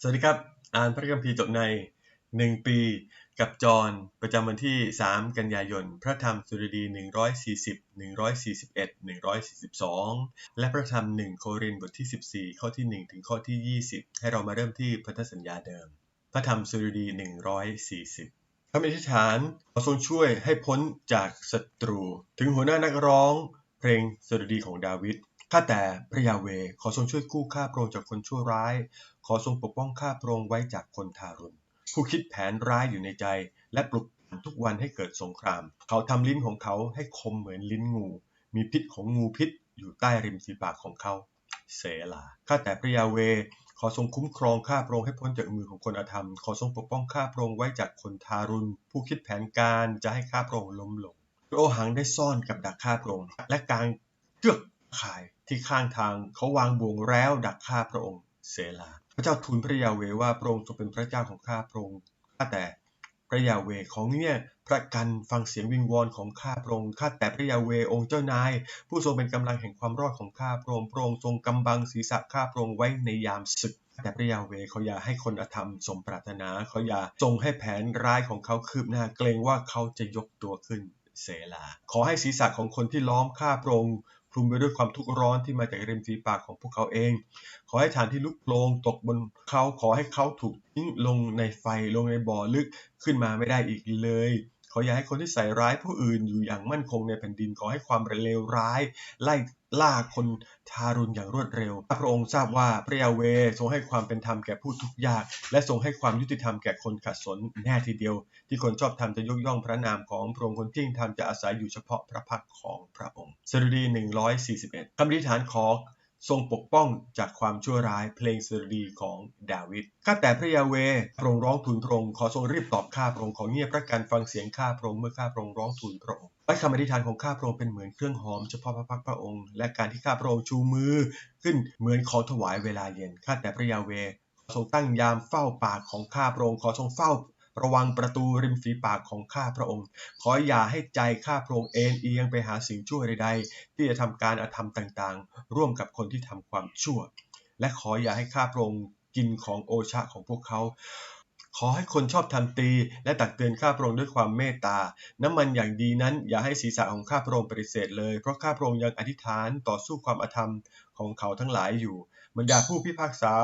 สวัสดีครับ อ่านพระคัมภีร์จบใน 1 ปีกับจอห์นประจำวันที่ 3 กันยายน พระธรรมสุรดี 140 141 142 และพระธรรม 1 โครินธ์บทที่ 14 ข้อที่ 1 ถึงข้อที่ 20 ให้เรามาเริ่มที่พันธสัญญาเดิม พระธรรมสุรดี 140คำอธิษฐานขอทรงช่วยให้พ้นจากศัตรู ถึงหัวหน้านักร้อง เพลงสดุดีของดาวิด ข้าแต่พระยาเว ขอทรงช่วยกู้ข้าพระองค์จากคนชั่วร้าย ขอทรงปกป้องข้าพระองค์ไว้จากคนทารุณ ผู้คิดแผนร้ายอยู่ในใจ และปลุกปั่นทุกวันให้เกิดสงคราม เขาทำลิ้นของเขาให้คมเหมือนลิ้นงู มีพิษของงูพิษอยู่ใต้ริมฝีปากของเขา เสลา ข้าแต่พระยาเว ขอทรงคุ้มครองข้าพระองค์ให้พ้นจากมือของคนอธรรม ขอทรงปกป้องข้าพระองค์ไว้จากคนทารุณ ผู้คิดแผนการจะให้ข้าพระองค์ล้มลง โอหังได้ซ่อนกับดักข้าพระองค์และกางเชือกข่าย ที่ข้างทางเขาวางบ่วงแล้วดักข้าพระองค์เสลา พระเจ้าทูลพระยาเวว่าพระองค์ทรงเป็นพระเจ้าของข้าพระองค์ข้าแต่พระยาเวของเนี่ยพระกันฟังเสียงวิงวอนของข้าพระองค์ข้าแต่พระยาเวองค์เจ้านาย ผู้ทรงเป็นกำลังแห่งความรอดของข้าพระองค์พระองค์ทรงกำบังศีรษะข้าพระองค์ไว้ในยามศึกแต่พระยาเวเขาอย่าให้คนอธรรมสมปรารถนาเขาอย่าทรงให้แผนร้ายของเขาคืบหน้าเกรงว่าเขาจะยกตัวขึ้นเสลา ขอให้ศีรษะของคนที่ล้อมข้าพระองค์ ลุมไปด้วยความทุกข์ร้อนที่มาจากริมฝีปากของพวกเขาเอง ขอให้ฐานที่ลุกโคลงตกบนเขาขอให้เขาถูกทิ้งลงในไฟลงในบ่อลึกขึ้นมาไม่ได้อีกเลย ขออย่าให้คนที่ใส่ร้ายผู้อื่นอยู่อย่างมั่นคงในแผ่นดินขอให้ความเลวร้าย ไล่ล่าคนทารุณอย่างรวดเร็ว พระองค์ทราบว่าพระยาเวทรงให้ความเป็นธรรมแก่ผู้ทุกข์ยาก และทรงให้ความยุติธรรมแก่คนขัดสนแน่ทีเดียว ที่คนชอบธรรมจะยกย่องพระนามของพระองค์คนที่ธรรมจะอาศัยอยู่เฉพาะพระพักของพระองค์สดุดี 141คำอธิษฐานขอ ทรงปกป้องจากความชั่วร้ายเพลงสดุดีของดาวิด ข้าแต่พระยาเวพระองค์ร้องทูลพระองค์ขอทรงรีบตอบข้าพระองค์ขอเงียบพระกันฟังเสียงข้าพระองค์เมื่อข้าพระองค์ร้องทูลพระองค์ไว้คำอธิษฐานของข้าพระองค์เป็นเหมือนเครื่องหอมเฉพาะพระพักพระองค์ และการที่ข้าพระองค์ชูมือขึ้นเหมือนของถวายเวลาเย็น ข้าแต่พระยาเวขอทรงตั้งยามเฝ้าปากของข้าพระองค์ขอทรงเฝ้า ระวังประตูริมฝีปากของข้าพระองค์ ขออย่าให้ใจข้าพระองค์เอ็นเอียงไปหาสิ่งชั่วใดๆ ที่จะทำการอธรรมต่างๆ ร่วมกับคนที่ทำความชั่ว และขออย่าให้ข้าพระองค์กินของโอชะของพวกเขา ขอให้คนชอบทำตี และตักเตือนข้าพระองค์ด้วยความเมตตา น้ำมันอย่างดีนั้นอย่าให้ศีรษะของข้าพระองค์ปฏิเสธเลย เพราะข้าพระองค์ยังอธิษฐานต่อสู้ความอธรรมของเขาทั้งหลายอยู่บรรดาผู้พิพากษา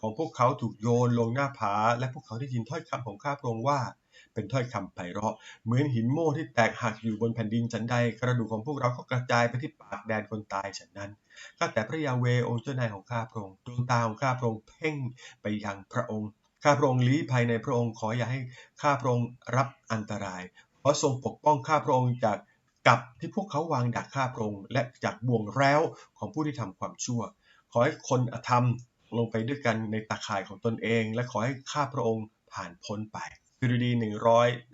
ของพวกเขาถูกโยนลงหน้าผา และพวกเขาได้ยินถ้อยคำของข้าพระองค์ว่า เป็นถ้อยคำไพเราะ เหมือนหินโม่ที่แตกหักอยู่บนแผ่นดินฉันใด กระดูกของพวกเราก็กระจายไปที่ปากแดนคนตายฉันนั้นข้าแต่พระยาเวองค์เจ้านายของข้าพระองค์ดวงตาของข้าพระองค์เพ่งไปยังพระองค์ข้าพระองค์ลี้ภัยในพระองค์ขออย่าให้ข้าพระองค์รับอันตรายขอทรงปกป้องข้าพระองค์จากกับที่พวกเขาวางดักข้าพระองค์และจากบ่วงแร้วของผู้ที่ทำความชั่ว ขอให้คนอธรรม ลงไปด้วยกันในตาข่ายของตนเอง และขอให้ข้าพระองค์ผ่านพ้นไปสดุดี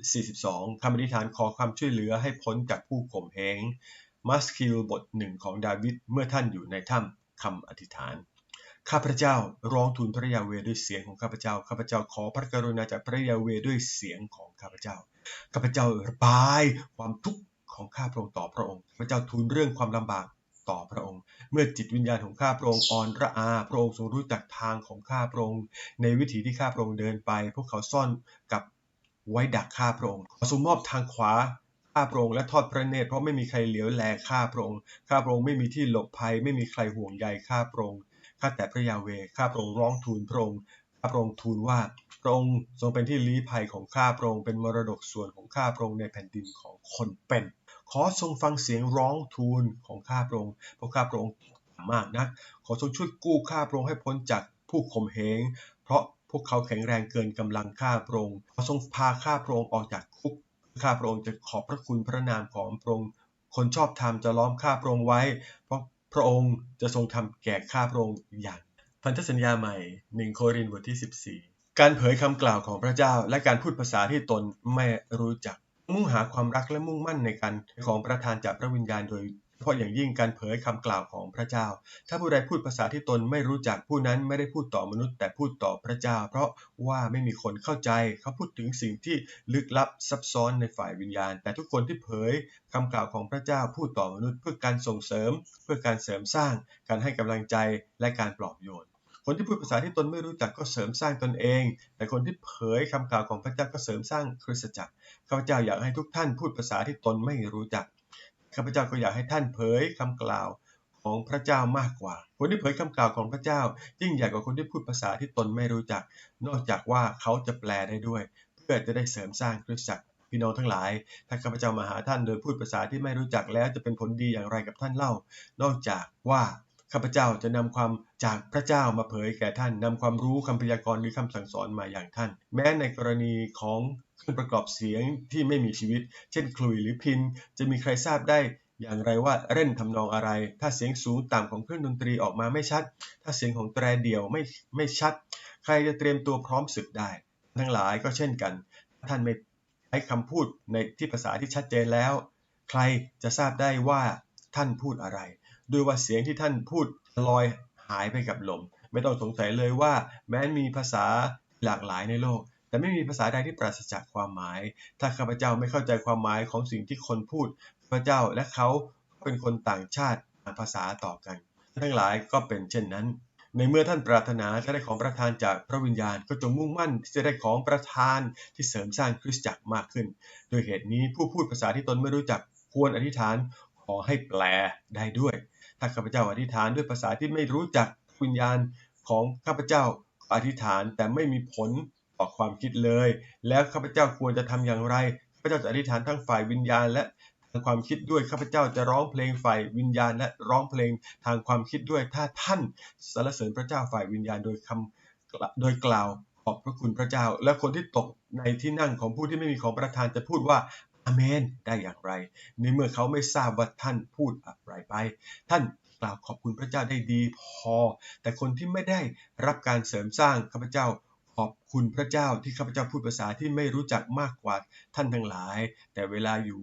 142คำอธิษฐานขอความช่วยเหลือให้พ้นจากผู้ข่มเหงมัสคิลบทหนึ่งของดาวิดเมื่อท่านอยู่ในถ้ำคำอธิษฐาน ข้าพระเจ้าร้องทูลพระยาเวด้วยเสียงของข้าพเจ้า ข้าพเจ้าขอพระกรุณาจากพระยาเวด้วยเสียงของข้าพเจ้า ข้าพเจ้าระบายความทุกข์ของข้าพระองค์ต่อพระองค์ ข้าพเจ้าทูลเรื่องความลำบาก ต่อพระองค์ เมื่อจิตวิญญาณของข้าพระองค์อ่อนระอา พระองค์ทรงรู้จักทางของข้าพระองค์ ในวิถีที่ข้าพระองค์เดินไป พวกเขาซ่อนกับไว้ดักข้าพระองค์ขอทรงมอบทางขวาข้าพระองค์และทอดพระเนตรเพราะไม่มีใครเหลียวแลข้าพระองค์ข้าพระองค์ไม่มีที่หลบภัย ไม่มีใครห่วงใยข้าพระองค์ข้าแต่พระยาเวข้าพระองค์ร้องทูลพระองค์ข้าพระองค์ทูลว่าพระองค์ทรงเป็นที่ลี้ภัยของข้าพระองค์เป็นมรดกส่วนของข้าพระองค์ในแผ่นดินของคนเป็น ขอทรงฟังเสียงร้องทูลของข้าพระองค์เพราะข้าพระองค์มากนัก ขอทรงช่วยกู้ข้าพระองค์ให้พ้นจากผู้ข่มเหง เพราะพวกเขาแข็งแรงเกินกำลังข้าพระองค์ ขอทรงพาข้าพระองค์ออกจากคุก ข้าพระองค์จะขอบพระคุณพระนามของพระองค์ คนชอบธรรมจะล้อมข้าพระองค์ไว้ เพราะพระองค์จะทรงทำแก่ข้าพระองค์อย่าง พันธสัญญาใหม่1โครินธ์บทที่ 14 การเผยคำกล่าวของพระเจ้าและการพูดภาษาที่ตนไม่รู้จัก มุ่งหาความรักและมุ่งมั่นในการของประทานจากพระวิญญาณโดยเฉพาะอย่างยิ่งการเผยคำกล่าวของพระเจ้า ถ้าผู้ใดพูดภาษาที่ตนไม่รู้จักผู้นั้นไม่ได้พูดต่อมนุษย์ แต่พูดต่อพระเจ้า เพราะว่าไม่มีคนเข้าใจ เขาพูดถึงสิ่งที่ลึกลับซับซ้อนในฝ่ายวิญญาณ แต่ทุกคนที่เผยคำกล่าวของพระเจ้าพูดต่อมนุษย์ เพื่อการส่งเสริม เพื่อการเสริมสร้าง การให้กำลังใจและการปลอบโยน คนที่พูดภาษาที่ตนไม่รู้จักก็เสริมสร้างตนเอง แต่คนที่เผยคำกล่าวของพระเจ้าก็เสริมสร้างคริสตจักร ข้าพเจ้าอยากให้ทุกท่านพูดภาษาที่ตนไม่รู้จัก ข้าพเจ้าก็อยากให้ท่านเผยคำกล่าวของพระเจ้ามากกว่า คนที่เผยคำกล่าวของพระเจ้า ยิ่งใหญ่กว่าคนที่พูดภาษาที่ตนไม่รู้จัก นอกจากว่าเขาจะแปลได้ด้วย เพื่อจะได้เสริมสร้างคริสตจักรพี่น้องทั้งหลาย ถ้าข้าพเจ้ามาหาท่านโดยพูดภาษาที่ไม่รู้จักแล้วจะเป็นผลดีอย่างไรกับท่านเล่า นอกจากว่า ข้าพเจ้าจะนำความจากพระเจ้ามาเผยแก่ท่านนำความรู้คำพยากรณ์หรือคำสั่งสอนมาอย่างท่าน แม้ในกรณีของเครื่องประกอบเสียงที่ไม่มีชีวิต เช่นคลุยหรือพินจะมีใครทราบได้อย่างไรว่าเล่นทำนองอะไร ถ้าเสียงสูงต่ำของเครื่องดนตรีออกมาไม่ชัด ถ้าเสียงของแตรเดี่ยวไม่ไม่ชัด ใครจะเตรียมตัวพร้อมศึกได้ ทั้งหลายก็เช่นกัน ท่านไม่ใช้คำพูดในที่ภาษาที่ชัดเจนแล้ว ใครจะทราบได้ว่าท่านพูดอะไร ด้วยว่าเสียงที่ท่านพูดลอยหายไปกับลม ไม่ต้องสงสัยเลยว่า แม้มีภาษาหลากหลายในโลก แต่ไม่มีภาษาใดที่ปราศจากความหมาย ถ้าข้าพเจ้าไม่เข้าใจความหมายของสิ่งที่คนพูดข้าพเจ้าและเขาเป็นคนต่างชาติต่างภาษาต่อกัน ทั้งหลายก็เป็นเช่นนั้น ในเมื่อท่านปรารถนาจะได้ของประทานจากพระวิญญาณก็จงมุ่งมั่นที่จะได้ของประทานที่เสริมสร้างคริสตจักรมากขึ้น โดยเหตุนี้ผู้พูดภาษาที่ตนไม่รู้จักควรอธิษฐานขอให้แปลได้ด้วย ถ้าข้าพเจ้าอธิษฐานด้วยภาษาที่ไม่รู้จักวิญญาณของข้าพเจ้าอธิษฐานแต่ไม่มีผลต่อความคิดเลย แล้วข้าพเจ้าควรจะทำอย่างไรข้าพเจ้าจะอธิษฐานทั้งฝ่ายวิญญาณ และทางความคิดด้วยข้าพเจ้าจะร้องเพลงฝ่ายวิญญาณ และร้องเพลงทางความคิดด้วย ถ้าท่านสรรเสริญพระเจ้าฝ่ายวิญญาณโดยคำโดยกล่าวขอบพระคุณพระเจ้า และคนที่ตกในที่นั่งของผู้ที่ไม่มีของประทานจะพูดว่า อเมน ได้อย่างไร ในเมื่อเขาไม่ทราบว่าท่านพูดอะไรไป ท่านกล่าวขอบคุณพระเจ้าได้ดีพอ แต่คนที่ไม่ได้รับการเสริมสร้างข้าพเจ้าขอบคุณพระเจ้าที่ข้าพเจ้าพูดภาษาที่ไม่รู้จักมากกว่าท่านทั้งหลาย แต่เวลาอยู่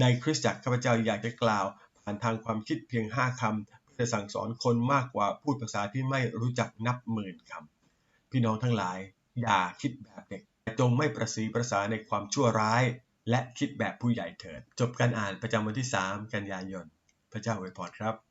ในคริสตจักรข้าพเจ้าอยากจะกล่าวผ่านทางความคิดเพียงห้าคำเพื่อสั่งสอนคนมากกว่าพูดภาษาที่ไม่รู้จักนับหมื่นคำพี่น้องทั้งหลาย อย่าคิดแบบเด็กจงไม่ประสีประสาในความชั่วร้าย และคิดแบบผู้ใหญ่เถิด จบการอ่านประจำวันที่ 3 กันยายน พระเจ้าอวยพรครับ